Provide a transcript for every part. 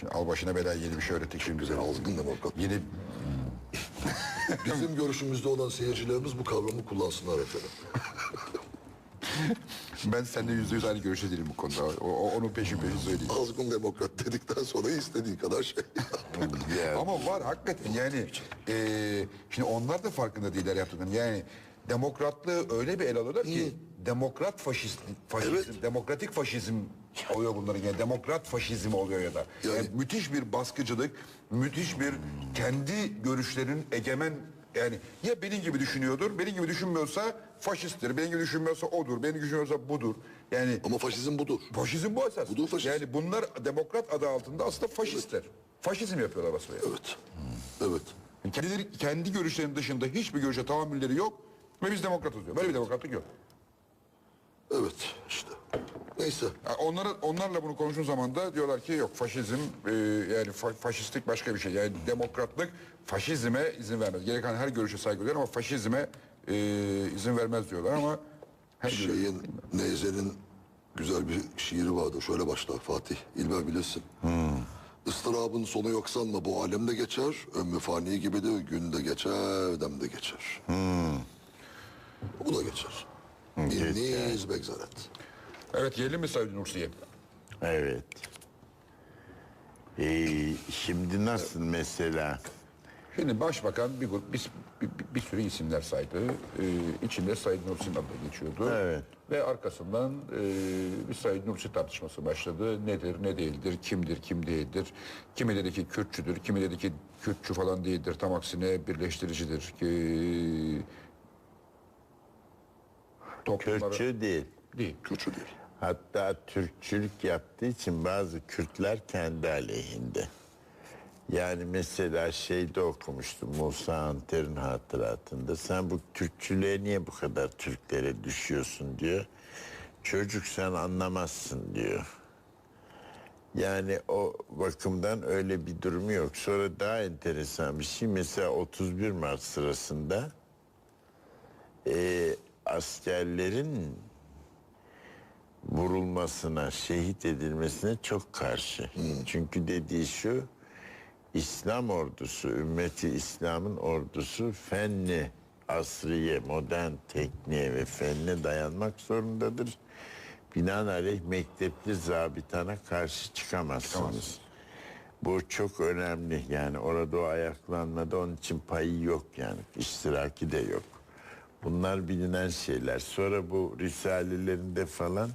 Şimdi al başına bela yeni bir şey öğrettik şimdi bize. Azgın demokrat. Yeni Bizim görüşümüzde olan seyircilerimiz bu kavramı kullansınlar efendim. ben seninle yüzde yüz aynı görüşte değilim bu konuda. O, o- onun peşin peşin söyleyeyim. Azgın demokrat dedikten sonra istediğin kadar şey. Ama var hakikaten yani eee, şimdi onlar da farkında değiller yaptıklarının. Yani demokratlığı öyle bir el alıyorlar ki demokrat faşist, faşizm, Evet. demokratik faşizm oluyor bunların yani demokrat faşizm oluyor ya da. Yani, Yani- müthiş bir baskıcılık, müthiş bir kendi görüşlerinin egemen yani ya benim gibi düşünüyordur, benim gibi düşünmüyorsa faşisttir, benim gibi düşünmüyorsa odur, benim gibi düşünmüyorsa budur. Yani Ama faşizm budur. faşizm bu esas. Budur faşizm. Yani bunlar demokrat adı altında aslında faşistler. Faşizm yapıyorlar basmaya. Evet. Evet. Kendileri, kendi görüşlerinin dışında hiçbir görüşe tahammülleri yok ve biz demokratız diyor. Böyle bir demokratlık yok. Evet. Neyse. Yani onlara, onlarla bunu konuştuğun zaman da diyorlar ki yok faşizm e, yani fa- faşistlik başka bir şey. Yani demokratlık faşizme izin vermez. Gereken her görüşe saygı duyuyor ama faşizme e, izin vermez diyorlar ama her Şeyin, Neyze'nin güzel bir şiiri vardı. Şöyle başlar Fatih. İlber bilirsin. Istırabın sonu yok sanma bu alemde geçer. Ömrü fani gibidir. Gün de geçer, dem de geçer. Bu da geçer. İnniz begzaret. Evet gelelim mi Sayın Nursi'ye? Evet. Ee, şimdi nasıl mesela? Şimdi başbakan bir grup bir, bir, bir sürü isimler saydı. Ee, içinde Said Nursi'nin adı geçiyordu. Evet. Ve arkasından e, bir Said Nursi tartışması başladı. Nedir, ne değildir, kimdir, kim değildir. Kimi dedi ki Kürtçüdür, kimi dedi ki Kürtçü falan değildir. Tam aksine birleştiricidir. Ki, toplumları- Kürtçü değil. Değil. Kötü değil. Hatta Türkçülük yaptığı için bazı Kürtler kendi aleyhinde. Yani mesela şeyde okumuştum Musa Anter'in hatıratında. Sen bu Türkçülüğe niye bu kadar Türklere düşüyorsun diyor. Çocuk sen anlamazsın diyor. Yani o bakımdan öyle bir durumu yok. Sonra daha enteresan bir şey. Mesela 31 Mart sırasında e, askerlerin vurulmasına, şehit edilmesine çok karşı. Çünkü dediği şu, İslam ordusu, ümmeti İslam'ın ordusu fenni, asriye, modern tekniğe ve fenne dayanmak zorundadır. Binaenaleyh mektepli zabitana karşı çıkamazsınız. Bu çok önemli yani orada o ayaklanmada onun için payı yok yani iştiraki de yok. Bunlar bilinen şeyler. Sonra bu risalelerinde falan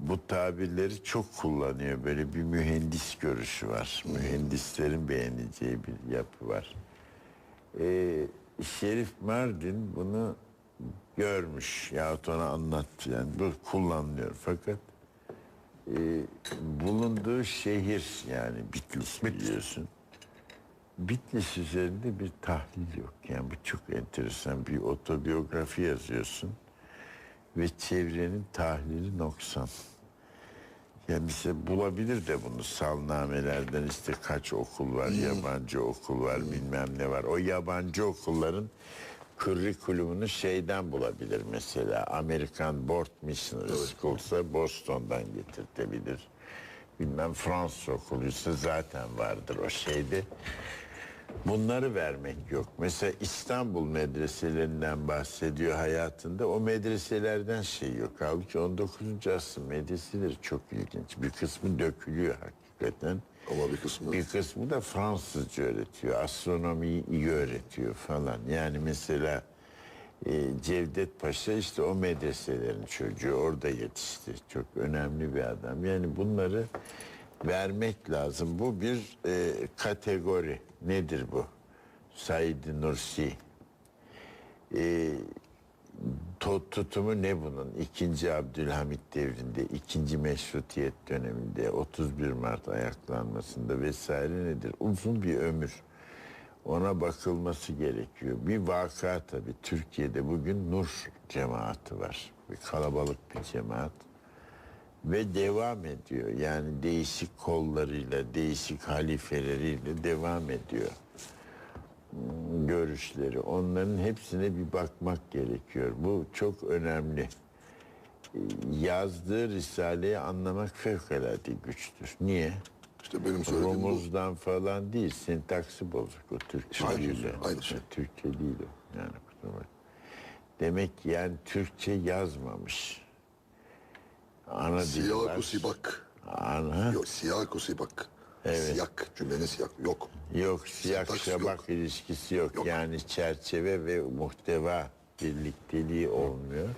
bu tabirleri çok kullanıyor. Böyle bir mühendis görüşü var. Mühendislerin beğeneceği bir yapı var. Ee, Şerif Mardin bunu görmüş yahut ona anlattı yani bu kullanılıyor fakat e, bulunduğu şehir yani Bitlis biliyorsun. Bitlis üzerinde bir tahlil yok. Yani bu çok enteresan bir otobiyografi yazıyorsun ve çevrenin tahlili noksan. Yani mesela bulabilir de bunu salnamelerden işte kaç okul var, yabancı okul var, bilmem ne var. O yabancı okulların curriculumunu şeyden bulabilir mesela. American Board Missionary School'sa Boston'dan getirtebilir. Bilmem Fransız okuluysa zaten vardır o şeyde. Bunları vermek yok. Mesela İstanbul medreselerinden bahsediyor hayatında. O medreselerden şey yok. Halbuki 19. asır medreseleri çok ilginç. Bir kısmı dökülüyor hakikaten. Ama bir kısmı Bir kısmı da Fransızca öğretiyor. Astronomiyi iyi öğretiyor falan. Yani mesela e, Cevdet Paşa işte o medreselerin çocuğu orada yetişti. Çok önemli bir adam. Yani bunları vermek lazım. Bu bir e, kategori. Nedir bu? Said Nursi. E, tutumu ne bunun? İkinci Abdülhamit devrinde, ikinci meşrutiyet döneminde, 31 Mart ayaklanmasında vesaire nedir? Uzun bir ömür. Ona bakılması gerekiyor. Bir vaka tabii Türkiye'de bugün Nur cemaati var. Bir kalabalık bir cemaat. Ve devam ediyor. Yani değişik kollarıyla, değişik halifeleriyle devam ediyor görüşleri. Onların hepsine bir bakmak gerekiyor. Bu çok önemli. Yazdığı Risale'yi anlamak fevkalade güçtür. Niye? İşte benim söylediğim bu. Rumuzdan falan değil, sintaksi bozuk o Türkçe Aynı değil. şey, aynı şey. Türkçe değil o. Yani. Demek ki yani Türkçe yazmamış. Ana dili Siyaku sibak. Ana. Yok siyaku sibak. Siyak cümlenin siyak yok. Yok siyak Sintaks şabak yok. ilişkisi yok. Yok. Yani çerçeve ve muhteva birlikteliği olmuyor.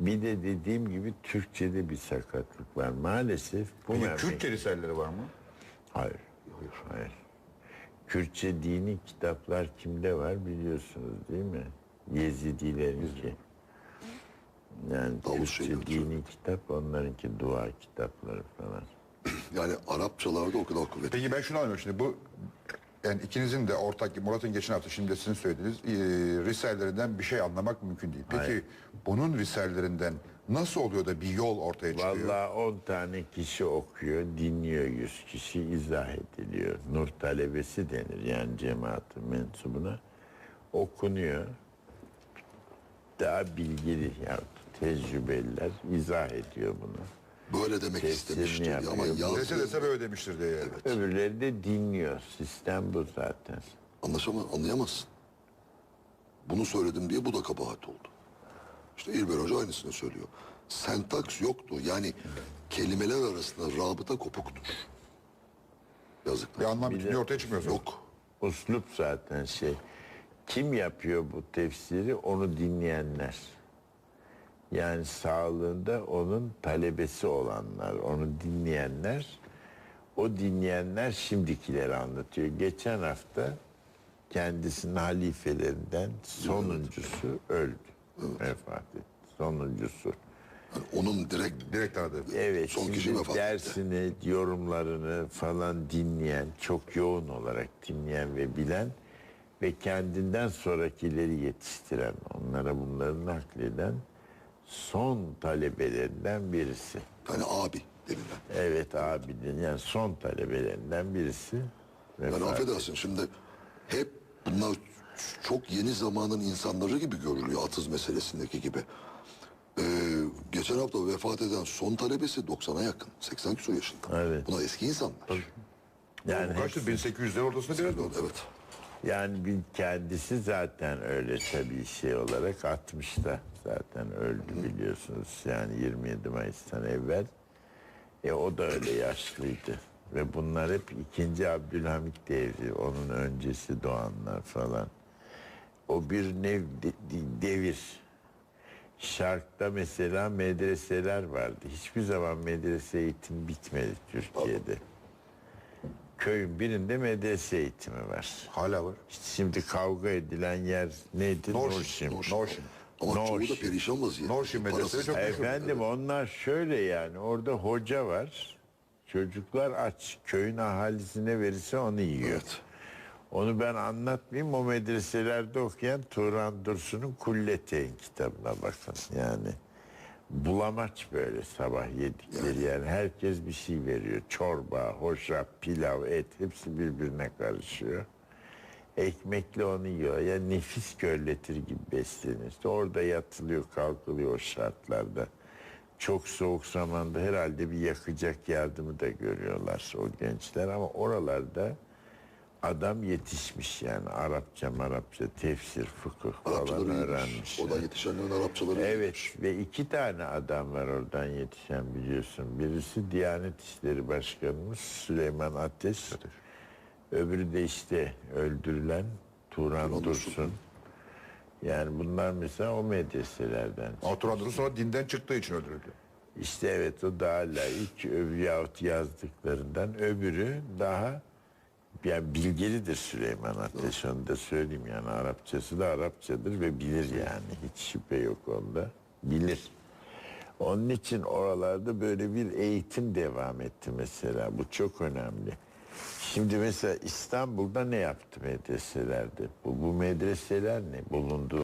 Bir de dediğim gibi Türkçe'de bir sakatlık var. Maalesef bu Peki memleket- Kürtçe risalleri var mı? Hayır. Hayır. Kürtçe dini kitaplar kimde var biliyorsunuz değil mi? Yezidilerinki. Yani Davul şeyleri dini kitap onlarınki dua kitapları falan. Yani Arapçalarda o kadar kuvvetli. Peki ben şunu anlıyorum şimdi bu yani ikinizin de ortak Murat'ın geçen hafta şimdi sizin söylediğiniz e, risallerinden bir şey anlamak mümkün değil. Peki Hayır. bunun risallerinden nasıl oluyor da bir yol ortaya çıkıyor? Vallahi 10 tane kişi okuyor, dinliyor 100 kişi izah ediliyor. Nur talebesi denir yani cemaatin mensubuna. Okunuyor. Daha bilgili ya tecrübeliler izah ediyor bunu. Böyle demek Tefsirini istemiştir ama yapıyor. Dese dese böyle demiştir diye. yani. Öbürleri de dinliyor. Sistem bu zaten. anlaşama anlayamazsın. Bunu söyledim diye bu da kabahat oldu. İşte İlber Hoca aynısını söylüyor. Sentaks yoktu. Yani kelimeler arasında rabıta kopuktur. Yazıklar. Bir anlam bütünlüğü ortaya çıkmıyor. Yok. Uslup zaten şey. Kim yapıyor bu tefsiri? Onu dinleyenler. Yani sağlığında onun talebesi olanlar, onu dinleyenler. O dinleyenler şimdikileri anlatıyor. Geçen hafta kendisinin halifelerinden sonuncusu öldü. Vefat etti. Sonuncusu. Yani onun direkt Direkt aradı. Evet, Son kişi vefat etti. dersini, yorumlarını falan dinleyen, çok yoğun olarak dinleyen ve bilen ve kendinden sonrakileri yetiştiren, onlara bunları nakleden son talebelerinden birisi. yani abi denilen. Evet abinin yani son talebelerinden birisi. Yani vefat affedersin şimdi hep bunlar çok yeni zamanın insanları gibi görülüyor atız meselesindeki gibi. Ee, geçen hafta vefat eden son talebesi 90'a yakın. 80 küsur yaşında. Evet. Bunlar eski insanlar. Yani Bu kaçtır? 1800'ler ortasında biraz oldu. Evet. Yani bir kendisi zaten öyle tabii şey olarak 60'ta zaten öldü biliyorsunuz. Yani 27 Mayıs'tan evvel. E o da öyle yaşlıydı. Ve bunlar hep ikinci Abdülhamit devri. Onun öncesi doğanlar falan. O bir nev de- de- devir. Şark'ta mesela medreseler vardı. Hiçbir zaman medrese eğitim bitmedi Türkiye'de. Köyün birinde medrese eğitimi var. Hala var. Şimdi kavga edilen yer neydi? Norşin. Norşin. Norşin. Ama çoğu da perişan vaziyette. Çok meşhur. Efendim onlar şöyle yani orada hoca var. Çocuklar aç. Köyün ahalisine verirse onu yiyor. Evet. Onu ben anlatmayayım. O medreselerde okuyan Turan Dursun'un Kulleteyn kitabına bakın. Yani bulamaç böyle sabah yedikleri yani herkes bir şey veriyor. Çorba, hoşaf, pilav, et hepsi birbirine karışıyor. Ekmekle onu yiyor. Ya nefis körletir gibi besleniyor. İşte orada yatılıyor, kalkılıyor o şartlarda. Çok soğuk zamanda herhalde bir yakacak yardımı da görüyorlar o gençler ama oralarda adam yetişmiş yani Arapça, Marapça, tefsir, fıkıh falan Arapçaları öğrenmiş. Oradan yetişenlerin Arapçaları Evet ve iki tane adam var oradan yetişen biliyorsun. Birisi Diyanet İşleri Başkanımız Süleyman Ateş. Öbürü de işte öldürülen Turan Turan Dursun. Dursun. Yani bunlar mesela o medreselerden. Ama Turan Dursun sonra dinden çıktığı için öldürüldü. İşte evet o daha laik öbürü yahut yazdıklarından öbürü daha yani bilgelidir Süleyman Ateş onu da söyleyeyim yani Arapçası da Arapçadır ve bilir yani hiç şüphe yok onda bilir. Onun için oralarda böyle bir eğitim devam etti mesela bu çok önemli. Şimdi mesela İstanbul'da ne yaptı medreselerde? Bu, bu medreseler ne? Bulunduğu